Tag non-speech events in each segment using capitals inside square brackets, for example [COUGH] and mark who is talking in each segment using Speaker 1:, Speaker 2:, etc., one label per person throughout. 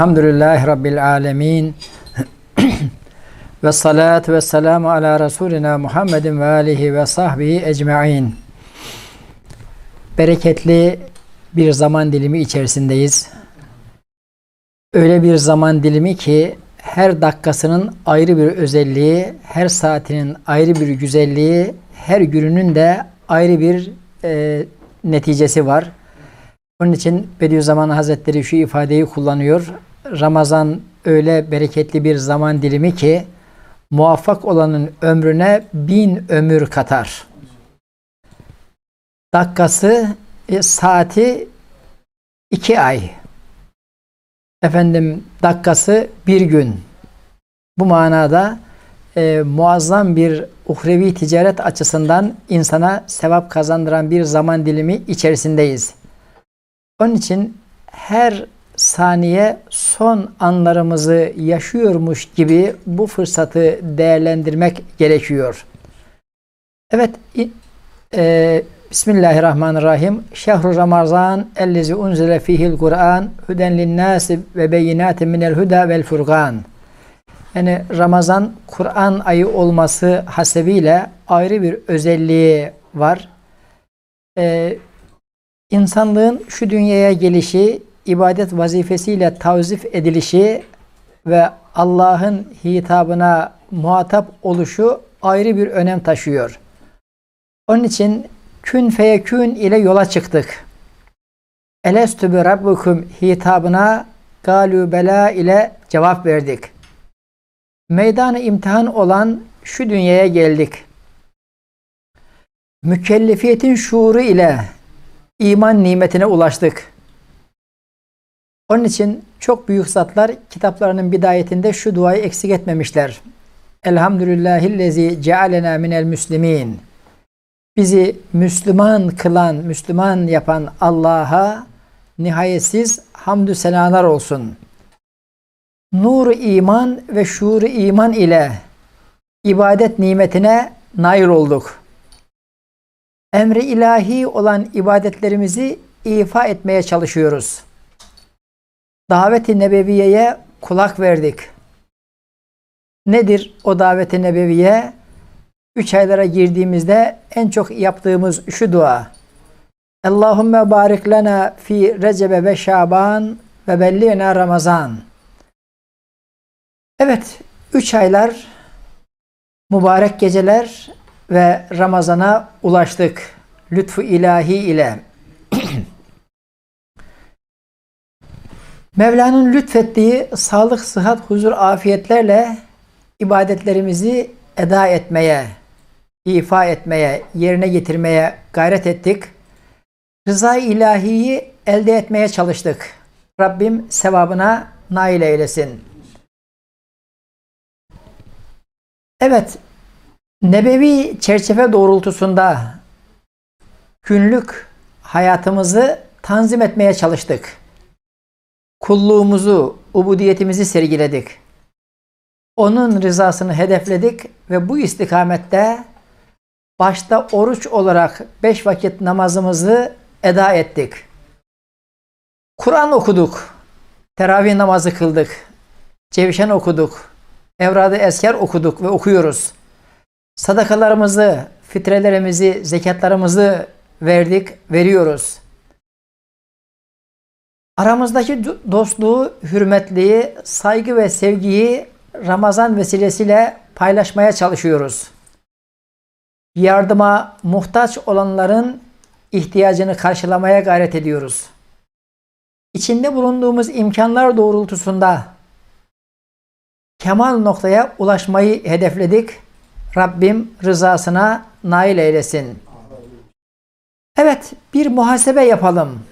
Speaker 1: Elhamdülillahi Rabbil alemin. [CLEARS THROAT] ve salatu ve selamu ala Resulina Muhammedin ve alihi ve sahbihi ecma'in. Bereketli bir zaman dilimi içerisindeyiz. Öyle bir zaman dilimi ki her dakikasının ayrı bir özelliği, her saatinin ayrı bir güzelliği, her gününün de ayrı bir e, neticesi var. Onun için Bediüzzaman Hazretleri şu ifadeyi kullanıyor. Ramazan öyle bereketli bir zaman dilimi ki muvaffak olanın ömrüne bin ömür katar. Dakikası, e, saati iki ay. Efendim dakikası bir gün. Bu manada e, muazzam bir uhrevi ticaret açısından insana sevap kazandıran bir zaman dilimi içerisindeyiz. Onun için her saniye son anlarımızı yaşıyormuş gibi bu fırsatı değerlendirmek gerekiyor. Evet, e, Bismillahirrahmanirrahim. Şehru Ramazan ellezi unzile fihil Kur'an huden linnâsi ve beyinatin minel huda vel furgan. Yani Ramazan Kur'an ayı olması hasebiyle ayrı bir özelliği var. Ee, insanlığın şu dünyaya gelişi, ibadet vazifesiyle tavzif edilişi ve Allah'ın hitabına muhatap oluşu ayrı bir önem taşıyor. Onun için kün feyekün ile yola çıktık. Elestü bi rabbukum hitabına galu bela ile cevap verdik. Meydanı imtihan olan şu dünyaya geldik. Mükellefiyetin şuuru ile iman nimetine ulaştık. Onun için çok büyük zatlar kitaplarının bidayetinde şu duayı eksik etmemişler. Elhamdülillahillezi cealena minel müslimin. Bizi Müslüman kılan, Müslüman yapan Allah'a nihayetsiz hamdü senalar olsun. Nur iman ve şuur iman ile ibadet nimetine nail olduk. Emri ilahi olan ibadetlerimizi ifa etmeye çalışıyoruz. Davet-i nebeviyeye kulak verdik. Nedir o davet-i nebeviye? Üç aylara girdiğimizde en çok yaptığımız şu dua. Allahümme barik lena fi Recebe ve Şaban ve belliğine Ramazan. Evet, üç aylar, mübarek geceler ve Ramazan'a ulaştık. Lütfu ilahi ile. Mevla'nın lütfettiği sağlık, sıhhat, huzur, afiyetlerle ibadetlerimizi eda etmeye, ifa etmeye, yerine getirmeye gayret ettik. Rıza ilahiyi elde etmeye çalıştık. Rabbim sevabına nail eylesin. Evet, nebevi çerçeve doğrultusunda günlük hayatımızı tanzim etmeye çalıştık. Kulluğumuzu, ubudiyetimizi sergiledik. Onun rızasını hedefledik ve bu istikamette başta oruç olarak beş vakit namazımızı eda ettik. Kur'an okuduk. Teravih namazı kıldık. Cevşen okuduk. Evrad-ı Esker okuduk ve okuyoruz. Sadakalarımızı, fitrelerimizi, zekatlarımızı verdik, veriyoruz. Aramızdaki dostluğu, hürmetliği, saygı ve sevgiyi Ramazan vesilesiyle paylaşmaya çalışıyoruz. Yardıma muhtaç olanların ihtiyacını karşılamaya gayret ediyoruz. İçinde bulunduğumuz imkanlar doğrultusunda kemal noktaya ulaşmayı hedefledik. Rabbim rızasına nail eylesin. Evet, bir muhasebe yapalım.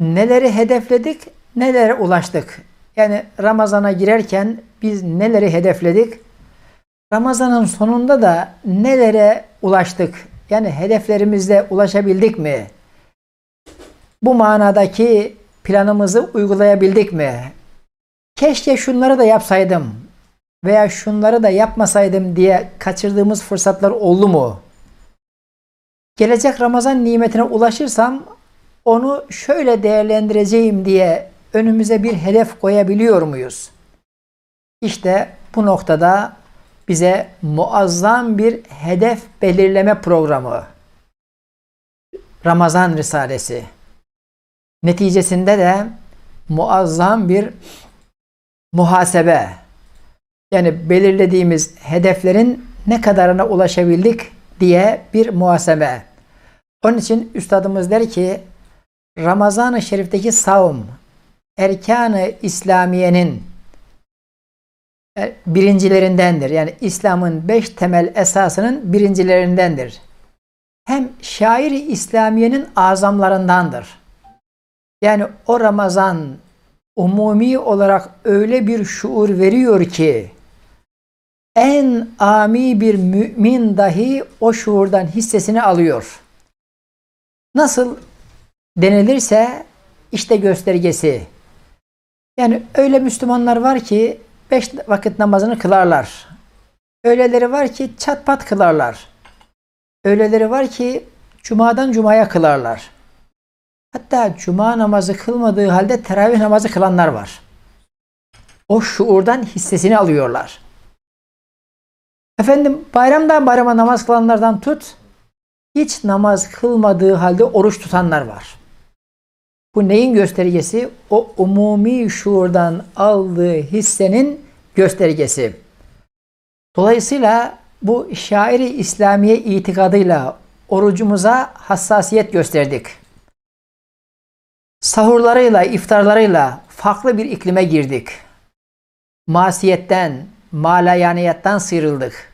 Speaker 1: Neleri hedefledik, nelere ulaştık? Yani Ramazan'a girerken biz neleri hedefledik? Ramazan'ın sonunda da nelere ulaştık? Yani hedeflerimizde ulaşabildik mi? Bu manadaki planımızı uygulayabildik mi? Keşke şunları da yapsaydım veya şunları da yapmasaydım diye kaçırdığımız fırsatlar oldu mu? Gelecek Ramazan nimetine ulaşırsam onu şöyle değerlendireceğim diye önümüze bir hedef koyabiliyor muyuz? İşte bu noktada bize muazzam bir hedef belirleme programı Ramazan Risalesi. Neticesinde de muazzam bir muhasebe. Yani belirlediğimiz hedeflerin ne kadarına ulaşabildik diye bir muhasebe. Onun için üstadımız der ki Ramazan-ı Şerif'teki savun erkanı İslamiye'nin e, birincilerindendir. Yani İslam'ın beş temel esasının birincilerindendir. Hem şair-i İslamiye'nin azamlarındandır. Yani o Ramazan umumi olarak öyle bir şuur veriyor ki en ami bir mümin dahi o şuurdan hissesini alıyor. Nasıl denilirse işte göstergesi. Yani öyle Müslümanlar var ki beş vakit namazını kılarlar. Öyleleri var ki çat pat kılarlar. Öyleleri var ki cumadan cumaya kılarlar. Hatta cuma namazı kılmadığı halde teravih namazı kılanlar var. O şuurdan hissesini alıyorlar. Efendim bayramdan bayrama namaz kılanlardan tut, hiç namaz kılmadığı halde oruç tutanlar var. Bu neyin göstergesi? O umumi şuurdan aldığı hissenin göstergesi. Dolayısıyla bu şairi İslamiye itikadıyla orucumuza hassasiyet gösterdik. Sahurlarıyla, iftarlarıyla farklı bir iklime girdik. Masiyetten, malayaniyattan sıyrıldık.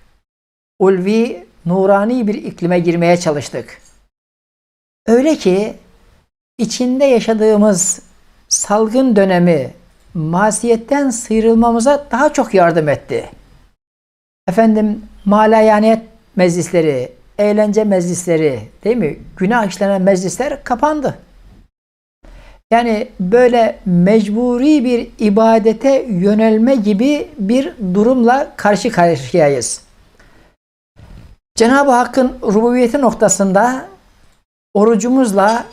Speaker 1: Ulvi, nurani bir iklime girmeye çalıştık. Öyle ki içinde yaşadığımız salgın dönemi masiyetten sıyrılmamıza daha çok yardım etti. Efendim malayaniyet meclisleri, eğlence meclisleri değil mi? Günah işlenen meclisler kapandı. Yani böyle mecburi bir ibadete yönelme gibi bir durumla karşı karşıyayız. Cenab-ı Hakk'ın rububiyeti noktasında orucumuzla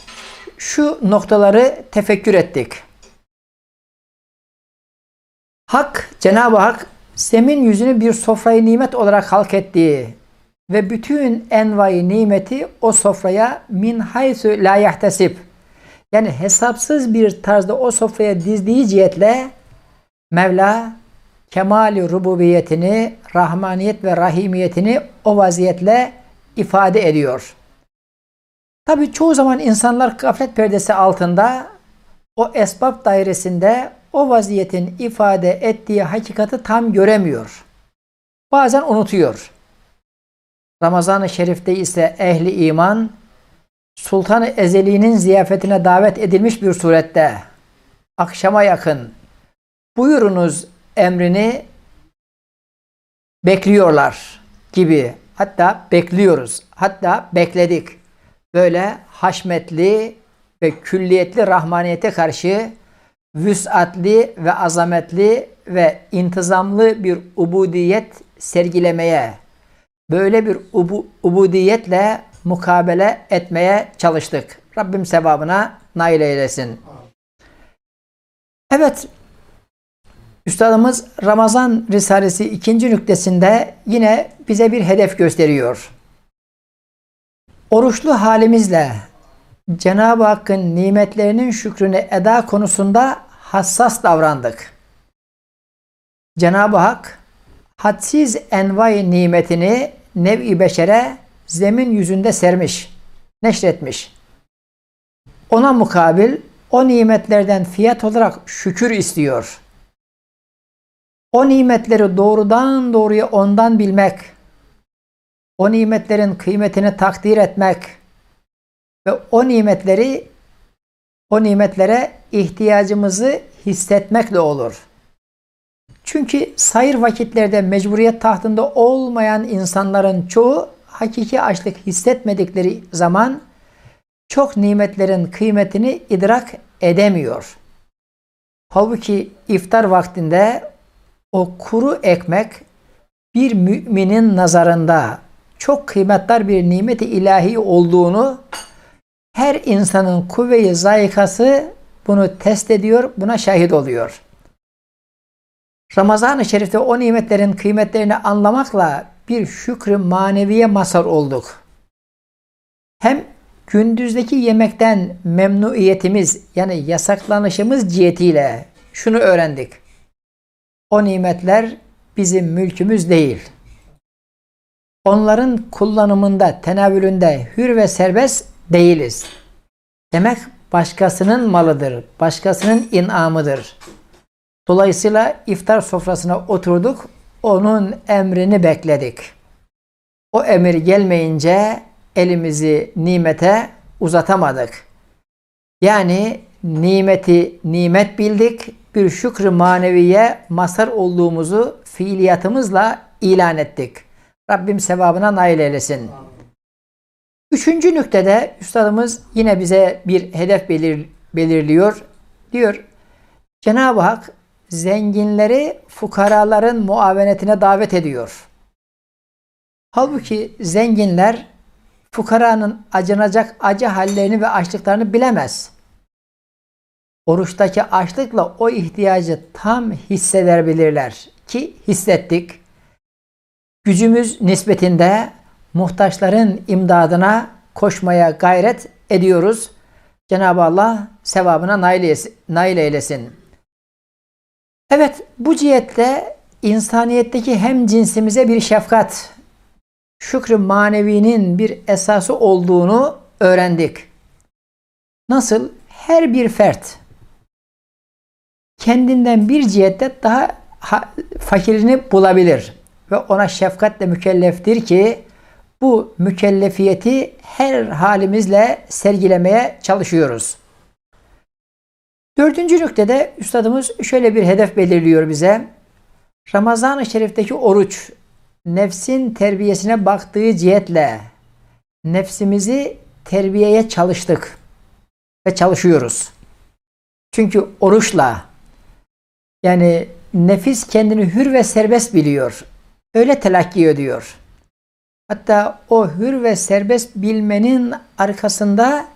Speaker 1: şu noktaları tefekkür ettik. Hak, Cenab-ı Hak semin yüzünü bir sofrayı nimet olarak halk ettiği ve bütün envai nimeti o sofraya min haysu la yahtesib yani hesapsız bir tarzda o sofraya dizdiği cihetle Mevla kemali rububiyetini, rahmaniyet ve rahimiyetini o vaziyetle ifade ediyor. Tabi çoğu zaman insanlar gaflet perdesi altında o esbab dairesinde o vaziyetin ifade ettiği hakikati tam göremiyor. Bazen unutuyor. Ramazan-ı Şerif'te ise ehli iman Sultan-ı Ezeli'nin ziyafetine davet edilmiş bir surette akşama yakın buyurunuz emrini bekliyorlar gibi hatta bekliyoruz hatta bekledik böyle haşmetli ve külliyetli rahmaniyete karşı vüsatli ve azametli ve intizamlı bir ubudiyet sergilemeye böyle bir ubu, ubudiyetle mukabele etmeye çalıştık. Rabbim sevabına nail eylesin. Evet, Üstadımız Ramazan Risalesi ikinci nüktesinde yine bize bir hedef gösteriyor. Oruçlu halimizle Cenab-ı Hakk'ın nimetlerinin şükrünü eda konusunda hassas davrandık. Cenab-ı Hak hadsiz envai nimetini nev-i beşere zemin yüzünde sermiş, neşretmiş. Ona mukabil o nimetlerden fiyat olarak şükür istiyor. O nimetleri doğrudan doğruya ondan bilmek, o nimetlerin kıymetini takdir etmek ve o nimetleri o nimetlere ihtiyacımızı hissetmekle olur. Çünkü sayır vakitlerde mecburiyet tahtında olmayan insanların çoğu hakiki açlık hissetmedikleri zaman çok nimetlerin kıymetini idrak edemiyor. Halbuki iftar vaktinde o kuru ekmek bir müminin nazarında çok kıymetli bir nimeti ilahi olduğunu her insanın kuvve-i zayikası bunu test ediyor, buna şahit oluyor. Ramazan-ı Şerif'te o nimetlerin kıymetlerini anlamakla bir şükrü maneviye mazhar olduk. Hem gündüzdeki yemekten memnuiyetimiz yani yasaklanışımız cihetiyle şunu öğrendik. O nimetler bizim mülkümüz değil. Onların kullanımında, tenavülünde hür ve serbest değiliz. Demek başkasının malıdır, başkasının inamıdır. Dolayısıyla iftar sofrasına oturduk, onun emrini bekledik. O emir gelmeyince elimizi nimete uzatamadık. Yani nimeti nimet bildik, bir şükrü maneviye mazhar olduğumuzu fiiliyatımızla ilan ettik. Rabbim sevabına nail eylesin. Üçüncü nüktede üstadımız yine bize bir hedef belir, belirliyor. Diyor Cenab-ı Hak zenginleri fukaraların muavenetine davet ediyor. Halbuki zenginler fukaranın acınacak acı hallerini ve açlıklarını bilemez. Oruçtaki açlıkla o ihtiyacı tam hissedebilirler ki hissettik. Gücümüz nispetinde muhtaçların imdadına koşmaya gayret ediyoruz. Cenab-ı Allah sevabına nail eylesin. Evet bu cihette insaniyetteki hem cinsimize bir şefkat, şükrü manevinin bir esası olduğunu öğrendik. Nasıl? Her bir fert kendinden bir cihette daha fakirini bulabilir ve ona şefkatle mükelleftir ki bu mükellefiyeti her halimizle sergilemeye çalışıyoruz. Dördüncü nüktede üstadımız şöyle bir hedef belirliyor bize. Ramazan-ı Şerif'teki oruç nefsin terbiyesine baktığı cihetle nefsimizi terbiyeye çalıştık ve çalışıyoruz. Çünkü oruçla yani nefis kendini hür ve serbest biliyor. Öyle telakki ediyor. Hatta o hür ve serbest bilmenin arkasında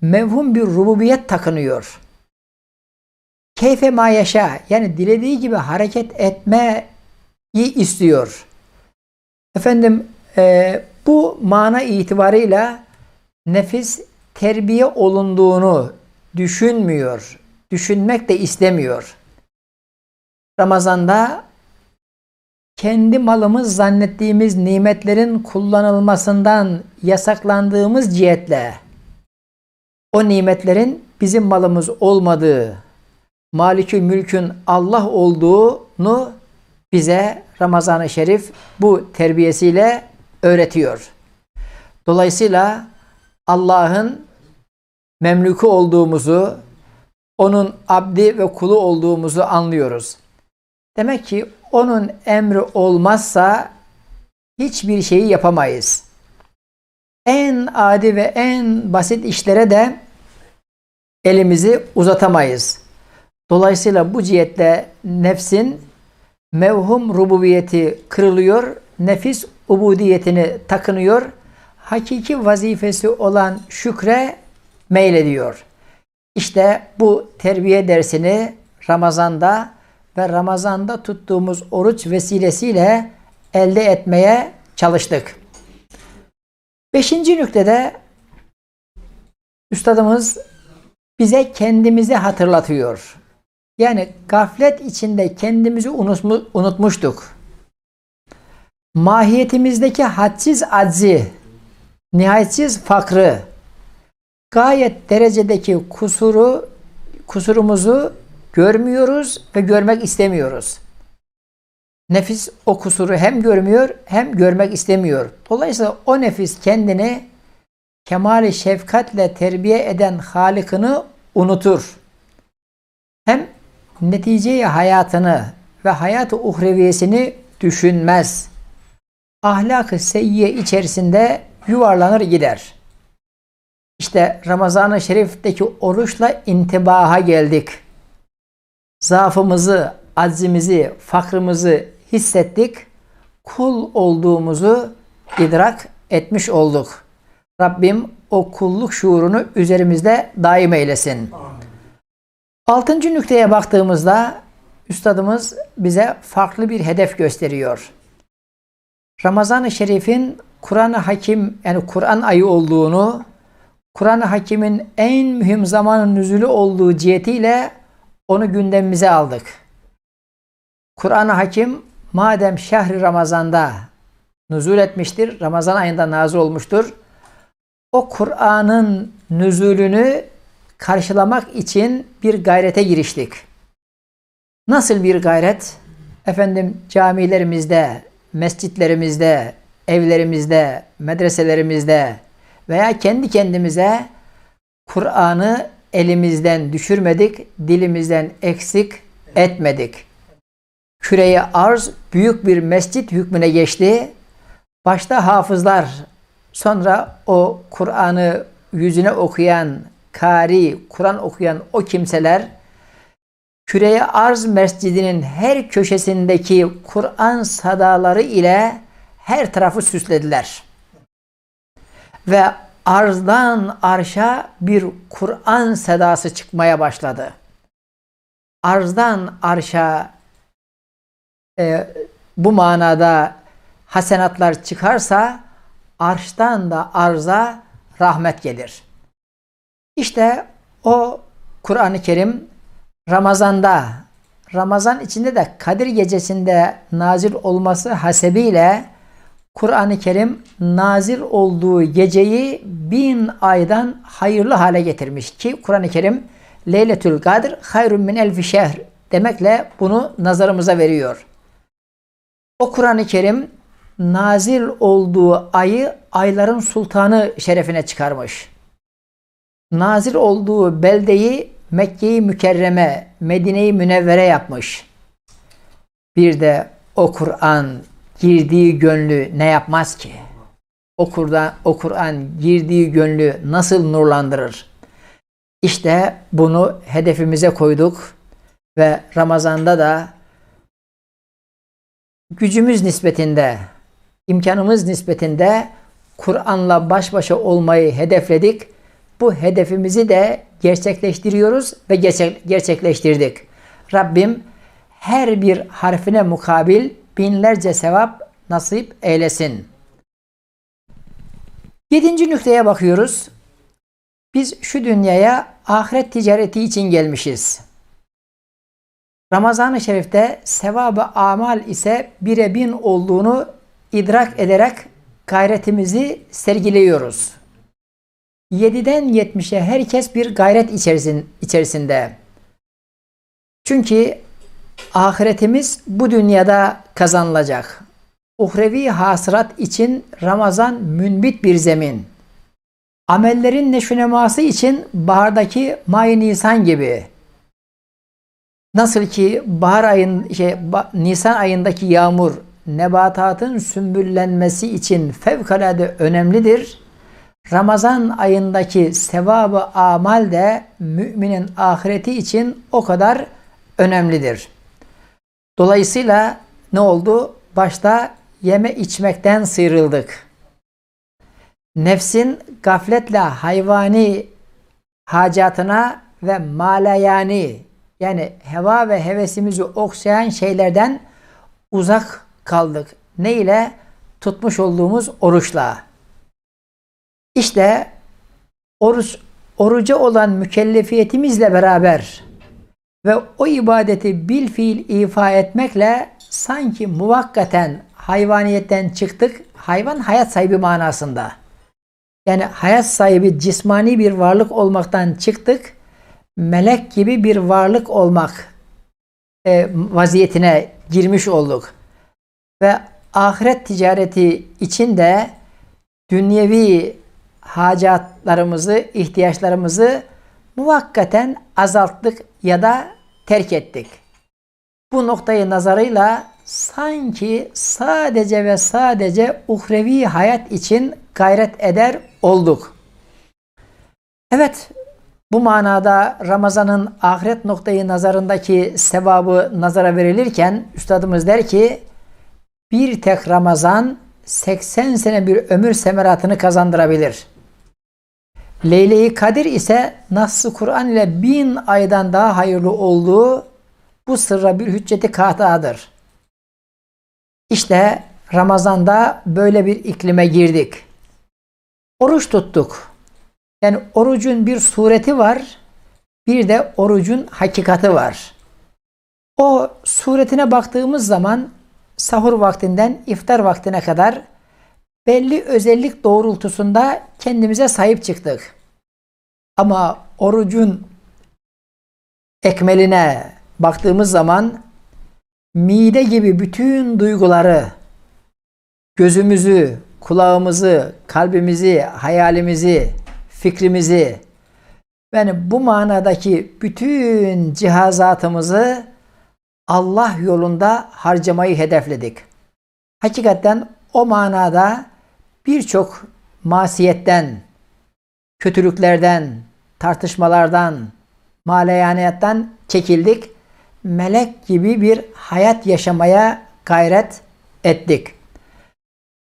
Speaker 1: mevhum bir rububiyet takınıyor. Keyfe ma yaşa yani dilediği gibi hareket etmeyi istiyor. Efendim e, bu mana itibarıyla nefis terbiye olunduğunu düşünmüyor. Düşünmek de istemiyor. Ramazanda kendi malımız zannettiğimiz nimetlerin kullanılmasından yasaklandığımız cihetle o nimetlerin bizim malımız olmadığı, Malikü mülkün Allah olduğunu bize Ramazan-ı Şerif bu terbiyesiyle öğretiyor. Dolayısıyla Allah'ın memlükü olduğumuzu, onun abdi ve kulu olduğumuzu anlıyoruz. Demek ki onun emri olmazsa hiçbir şeyi yapamayız. En adi ve en basit işlere de elimizi uzatamayız. Dolayısıyla bu cihetle nefsin mevhum rububiyeti kırılıyor, nefis ubudiyetini takınıyor, hakiki vazifesi olan şükre meylediyor. İşte bu terbiye dersini Ramazan'da ve Ramazan'da tuttuğumuz oruç vesilesiyle elde etmeye çalıştık. Beşinci nüktede Üstadımız bize kendimizi hatırlatıyor. Yani gaflet içinde kendimizi unutmuştuk. Mahiyetimizdeki hadsiz aczi, nihayetsiz fakrı, gayet derecedeki kusuru, kusurumuzu görmüyoruz ve görmek istemiyoruz. Nefis o kusuru hem görmüyor hem görmek istemiyor. Dolayısıyla o nefis kendini kemali şefkatle terbiye eden Halık'ını unutur. Hem neticeyi hayatını ve hayatı uhreviyesini düşünmez. Ahlak-ı seyyiye içerisinde yuvarlanır gider. İşte Ramazan-ı Şerif'teki oruçla intibaha geldik. Zaafımızı, aczimizi, fakrımızı hissettik. Kul olduğumuzu idrak etmiş olduk. Rabbim o kulluk şuurunu üzerimizde daim eylesin. Altıncı nükteye baktığımızda üstadımız bize farklı bir hedef gösteriyor. Ramazan-ı Şerif'in Kur'an-ı Hakim yani Kur'an ayı olduğunu, Kur'an-ı Hakim'in en mühim zamanın nüzulü olduğu cihetiyle onu gündemimize aldık. Kur'an-ı Hakim madem şehri Ramazan'da nüzul etmiştir, Ramazan ayında nazil olmuştur. O Kur'an'ın nüzulünü karşılamak için bir gayrete giriştik. Nasıl bir gayret? Efendim camilerimizde, mescitlerimizde, evlerimizde, medreselerimizde veya kendi kendimize Kur'an'ı elimizden düşürmedik, dilimizden eksik etmedik. Küreye arz büyük bir mescit hükmüne geçti. Başta hafızlar, sonra o Kur'an'ı yüzüne okuyan, kari, Kur'an okuyan o kimseler Küreye Arz Mescidi'nin her köşesindeki Kur'an sadaları ile her tarafı süslediler. Ve arzdan arşa bir Kur'an sedası çıkmaya başladı. Arzdan arşa e, bu manada hasenatlar çıkarsa arştan da arza rahmet gelir. İşte o Kur'an-ı Kerim Ramazan'da, Ramazan içinde de Kadir gecesinde nazil olması hasebiyle Kur'an-ı Kerim nazil olduğu geceyi bin aydan hayırlı hale getirmiş ki Kur'an-ı Kerim Leyletül Kadir hayrun min elfi şehr demekle bunu nazarımıza veriyor. O Kur'an-ı Kerim nazil olduğu ayı ayların sultanı şerefine çıkarmış. Nazil olduğu beldeyi Mekke'yi Mükerreme, Medine'yi Münevvere yapmış. Bir de o Kur'an girdiği gönlü ne yapmaz ki? O Kur'an o Kur'an girdiği gönlü nasıl nurlandırır? İşte bunu hedefimize koyduk ve Ramazan'da da gücümüz nispetinde, imkanımız nispetinde Kur'an'la baş başa olmayı hedefledik. Bu hedefimizi de gerçekleştiriyoruz ve gerçekleştirdik. Rabbim her bir harfine mukabil binlerce sevap nasip eylesin. Yedinci nükteye bakıyoruz. Biz şu dünyaya ahiret ticareti için gelmişiz. Ramazan-ı Şerif'te sevabı amal ise bire bin olduğunu idrak ederek gayretimizi sergiliyoruz. 7'den 70'e herkes bir gayret içerisinde. Çünkü ahiretimiz bu dünyada kazanılacak. Uhrevi hasırat için Ramazan münbit bir zemin. Amellerin neşüneması için bahardaki May Nisan gibi. Nasıl ki bahar ayın şey, Nisan ayındaki yağmur nebatatın sümbüllenmesi için fevkalade önemlidir. Ramazan ayındaki sevabı amal de müminin ahireti için o kadar önemlidir. Dolayısıyla ne oldu? Başta yeme içmekten sıyrıldık. Nefsin gafletle hayvani hacatına ve malayani yani heva ve hevesimizi okşayan şeylerden uzak kaldık. Ne ile? Tutmuş olduğumuz oruçla. İşte oruç, oruca olan mükellefiyetimizle beraber ve o ibadeti bil fiil ifa etmekle sanki muvakkaten hayvaniyetten çıktık. Hayvan hayat sahibi manasında. Yani hayat sahibi cismani bir varlık olmaktan çıktık. Melek gibi bir varlık olmak e, vaziyetine girmiş olduk. Ve ahiret ticareti içinde dünyevi hacatlarımızı, ihtiyaçlarımızı muvakkaten azalttık ya da terk ettik. Bu noktayı nazarıyla sanki sadece ve sadece uhrevi hayat için gayret eder olduk. Evet, bu manada Ramazan'ın ahiret noktayı nazarındaki sevabı nazara verilirken üstadımız der ki bir tek Ramazan 80 sene bir ömür semeratını kazandırabilir. Leyle-i Kadir ise Nassı Kur'an ile bin aydan daha hayırlı olduğu bu sırra bir hücceti katadır. İşte Ramazan'da böyle bir iklime girdik. Oruç tuttuk. Yani orucun bir sureti var, bir de orucun hakikati var. O suretine baktığımız zaman sahur vaktinden iftar vaktine kadar belli özellik doğrultusunda kendimize sahip çıktık. Ama orucun ekmeline baktığımız zaman mide gibi bütün duyguları gözümüzü, kulağımızı, kalbimizi, hayalimizi, fikrimizi yani bu manadaki bütün cihazatımızı Allah yolunda harcamayı hedefledik. Hakikaten o manada birçok masiyetten, kötülüklerden, tartışmalardan, maleyaniyattan çekildik. Melek gibi bir hayat yaşamaya gayret ettik.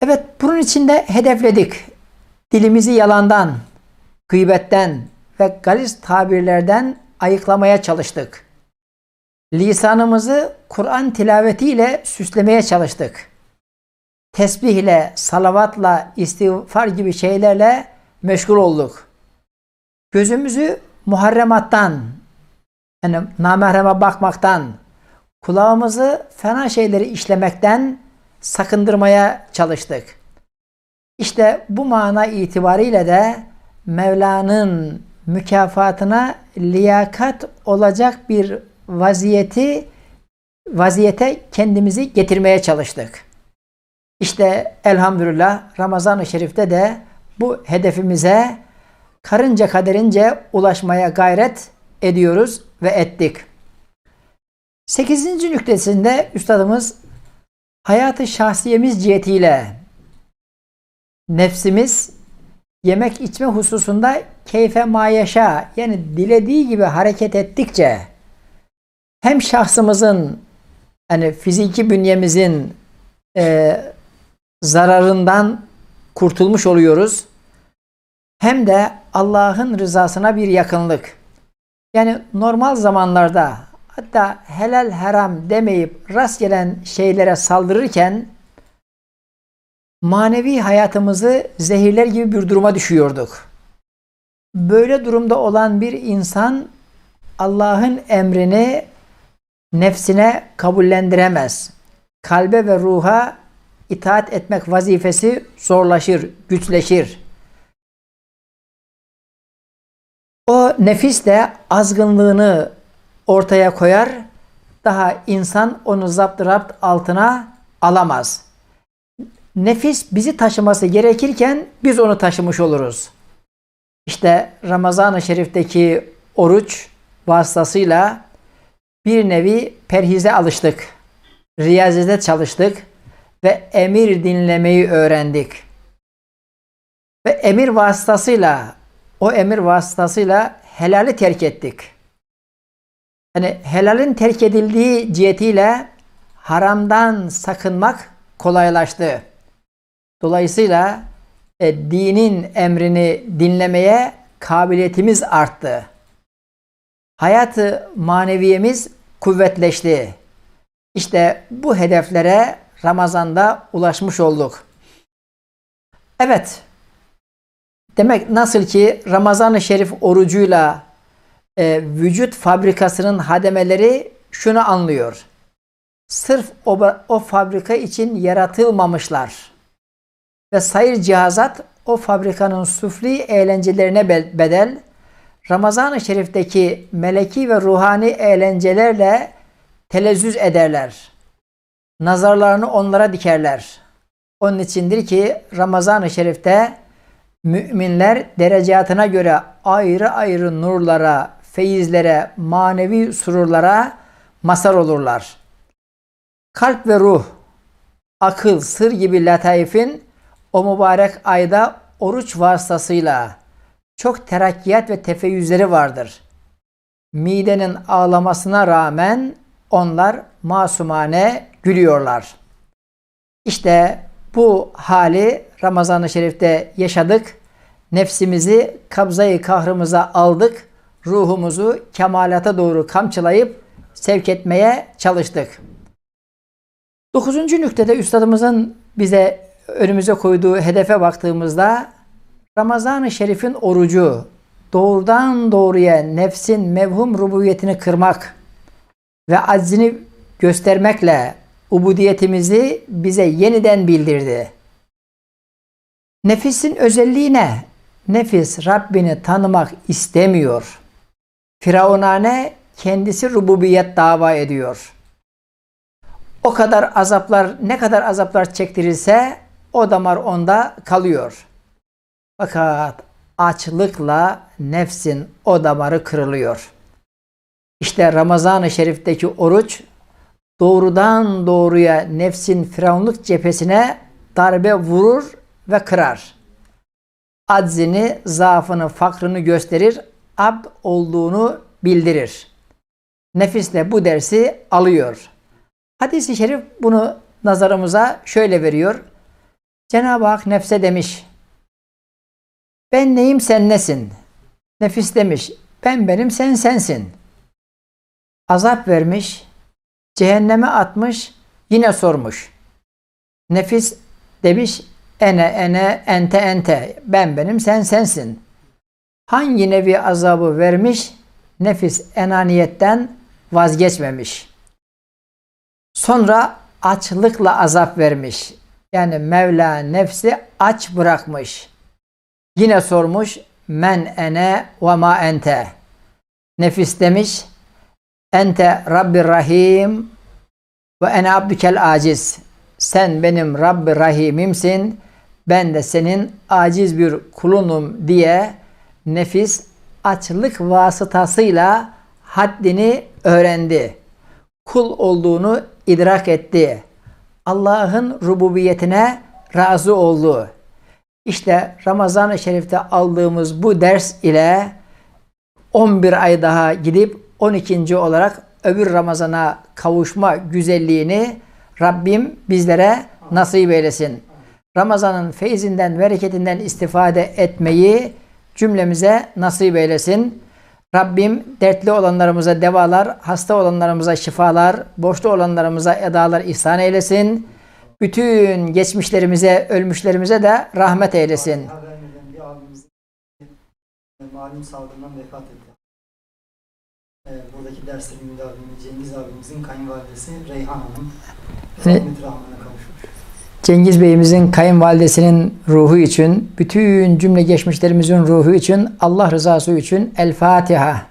Speaker 1: Evet bunun için de hedefledik. Dilimizi yalandan, gıybetten ve galis tabirlerden ayıklamaya çalıştık. Lisanımızı Kur'an tilavetiyle süslemeye çalıştık. Tesbihle, salavatla, istiğfar gibi şeylerle meşgul olduk. Gözümüzü muharremattan, yani namahreme bakmaktan, kulağımızı fena şeyleri işlemekten sakındırmaya çalıştık. İşte bu mana itibariyle de Mevla'nın mükafatına liyakat olacak bir vaziyeti vaziyete kendimizi getirmeye çalıştık. İşte elhamdülillah Ramazan-ı Şerif'te de bu hedefimize karınca kaderince ulaşmaya gayret ediyoruz ve ettik. Sekizinci nüktesinde üstadımız hayatı şahsiyemiz cihetiyle nefsimiz yemek içme hususunda keyfe mayaşa yani dilediği gibi hareket ettikçe hem şahsımızın yani fiziki bünyemizin e, zararından kurtulmuş oluyoruz. Hem de Allah'ın rızasına bir yakınlık. Yani normal zamanlarda hatta helal haram demeyip rast gelen şeylere saldırırken manevi hayatımızı zehirler gibi bir duruma düşüyorduk. Böyle durumda olan bir insan Allah'ın emrini nefsine kabullendiremez. Kalbe ve ruha itaat etmek vazifesi zorlaşır, güçleşir. O nefis de azgınlığını ortaya koyar. Daha insan onu zapt rapt altına alamaz. Nefis bizi taşıması gerekirken biz onu taşımış oluruz. İşte Ramazan-ı Şerif'teki oruç vasıtasıyla bir nevi perhize alıştık. Riyazete çalıştık ve emir dinlemeyi öğrendik. Ve emir vasıtasıyla o emir vasıtasıyla helali terk ettik. Yani helalin terk edildiği cihetiyle haramdan sakınmak kolaylaştı. Dolayısıyla e, dinin emrini dinlemeye kabiliyetimiz arttı. Hayatı maneviyemiz kuvvetleşti. İşte bu hedeflere Ramazan'da ulaşmış olduk. Evet. Demek nasıl ki Ramazan-ı Şerif orucuyla e, vücut fabrikasının hademeleri şunu anlıyor. Sırf o, o fabrika için yaratılmamışlar. Ve sayır cihazat o fabrikanın sufli eğlencelerine bedel, Ramazan-ı Şerif'teki meleki ve ruhani eğlencelerle telezzüz ederler nazarlarını onlara dikerler. Onun içindir ki Ramazan-ı Şerif'te müminler derecatına göre ayrı ayrı nurlara, feyizlere, manevi sururlara masar olurlar. Kalp ve ruh, akıl, sır gibi lataifin o mübarek ayda oruç vasıtasıyla çok terakkiyat ve tefeyyüzleri vardır. Midenin ağlamasına rağmen onlar masumane gülüyorlar. İşte bu hali Ramazan-ı Şerif'te yaşadık nefsimizi kabzayı kahrımıza aldık. Ruhumuzu kemalata doğru kamçılayıp sevk etmeye çalıştık. Dokuzuncu nüktede üstadımızın bize önümüze koyduğu hedefe baktığımızda Ramazan-ı Şerif'in orucu doğrudan doğruya nefsin mevhum rububiyetini kırmak ve aczini göstermekle ubudiyetimizi bize yeniden bildirdi. Nefisin özelliği ne? Nefis Rabbini tanımak istemiyor. Firavunane kendisi rububiyet dava ediyor. O kadar azaplar, ne kadar azaplar çektirirse o damar onda kalıyor. Fakat açlıkla nefsin o damarı kırılıyor. İşte Ramazan-ı Şerif'teki oruç doğrudan doğruya nefsin firavunluk cephesine darbe vurur ve kırar. Aczini, zaafını, fakrını gösterir, abd olduğunu bildirir. Nefis de bu dersi alıyor. Hadis-i şerif bunu nazarımıza şöyle veriyor. Cenab-ı Hak nefse demiş. Ben neyim sen nesin? Nefis demiş. Ben benim sen sensin. Azap vermiş. Cehenneme atmış. Yine sormuş. Nefis demiş. Ene ene ente ente. Ben benim sen sensin. Hangi nevi azabı vermiş? Nefis enaniyetten vazgeçmemiş. Sonra açlıkla azap vermiş. Yani Mevla nefsi aç bırakmış. Yine sormuş men ene ve ma ente. Nefis demiş ente Rabbi Rahim ve ene abdükel aciz. Sen benim Rabbi Rahimimsin. Ben de senin aciz bir kulunum diye nefis açlık vasıtasıyla haddini öğrendi. Kul olduğunu idrak etti. Allah'ın rububiyetine razı oldu. İşte Ramazan-ı Şerif'te aldığımız bu ders ile 11 ay daha gidip 12. olarak öbür Ramazan'a kavuşma güzelliğini Rabbim bizlere nasip eylesin. Ramazan'ın feyzinden, bereketinden istifade etmeyi cümlemize nasip eylesin. Rabbim dertli olanlarımıza devalar, hasta olanlarımıza şifalar, borçlu olanlarımıza edalar ihsan eylesin. Bütün geçmişlerimize, ölmüşlerimize de rahmet eylesin.
Speaker 2: Malum salgından vefat etti. Ee, buradaki derslerin müdavimi Cengiz abimizin kayınvalidesi Reyhan Hanım rahmet rahmına kavuşmuş.
Speaker 1: Cengiz Bey'imizin kayınvalidesinin ruhu için, bütün cümle geçmişlerimizin ruhu için, Allah rızası için El Fatiha.